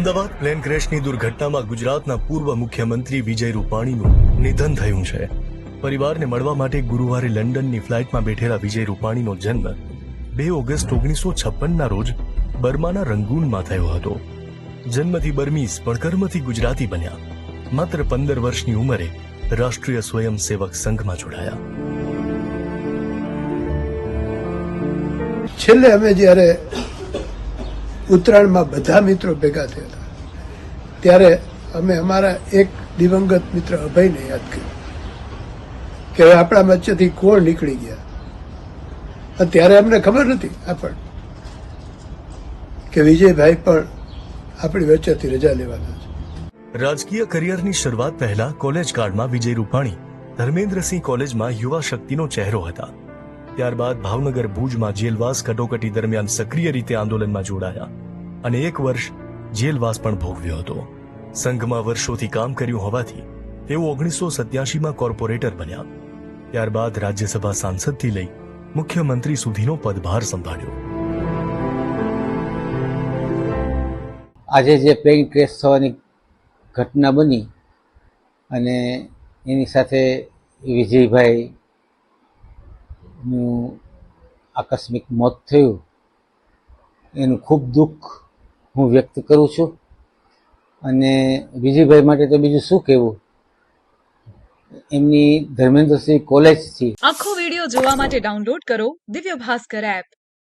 Ahmedabad plane ક્રેશની દુર્ઘટનામાં ગુજરાતના પૂર્વ મુખ્યમંત્રી વિજય રૂપાણીનું નિધન થયું છે. પરિવારને મળવા માટે ગુરુવારે લંડનની ફ્લાઇટમાં બેઠેલા વિજય રૂપાણીનો જન્મ બે ઓગસ્ટ ઓગણીસો છપ્પનના રોજ બર્માના રંગૂનમાં થયો હતો. જન્મથી બર્મીઝ પણ કર્મથી ગુજરાતી બન્યા. માત્ર પંદર વર્ષની ઉંમરે રાષ્ટ્રીય સ્વયંસેવક સંઘમાં જોડાયા. છેલ્લે અમે જ્યારે ઉત્તરાયણમાં બધા મિત્રો ભેગા થયા હતા. ત્યારે અમે અમારા એક દિવંગત મિત્ર અભયને યાદ કર્યું કે હવે આપણા વચ્ચેથી કોણ નીકળી ગયા. ત્યારે અમને ખબર નથી આપણ કે વિજયભાઈ પણ આપણી વચ્ચેથી રજા લેવાના છે. રાજકીય કરિયરની શરૂઆત પહેલા કોલેજ કાળમાં વિજય રૂપાણી, ધર્મેન્દ્રસિંહ કોલેજમાં યુવા શક્તિનો ચહેરો હતા. ત્યારબાદ ભાવનગર ભુજમાં જેલવાસ કટોકટી દરમિયાન સક્રિય રીતે આંદોલનમાં જોડાયા અને એક વર્ષ જેલવાસ પણ ભોગવ્યો હતો. સંઘમાં વર્ષોથી કામ કર્યું હોવાથી તેઓ ઓગણીસો સત્યાસીમાં કોર્પોરેટર બન્યા. ત્યારબાદ રાજ્યસભા સાંસદથી લઈ મુખ્યમંત્રી સુધીનો પદભાર સંભાળ્યો. આજે જે પ્લેન ક્રેશ થવાની ઘટના બની અને એની સાથે વિજયભાઈનું આકસ્મિક મોત થયું, એનું ખૂબ દુઃખ હું વ્યક્ત કરું છું. અને વિજયભાઈ માટે તો બીજું શું કહેવું? એમની ધર્મેન્દ્રસિંહ કોલેજથી આખો વીડિયો જોવા માટે ડાઉનલોડ કરો દિવ્ય ભાસ્કર એપ.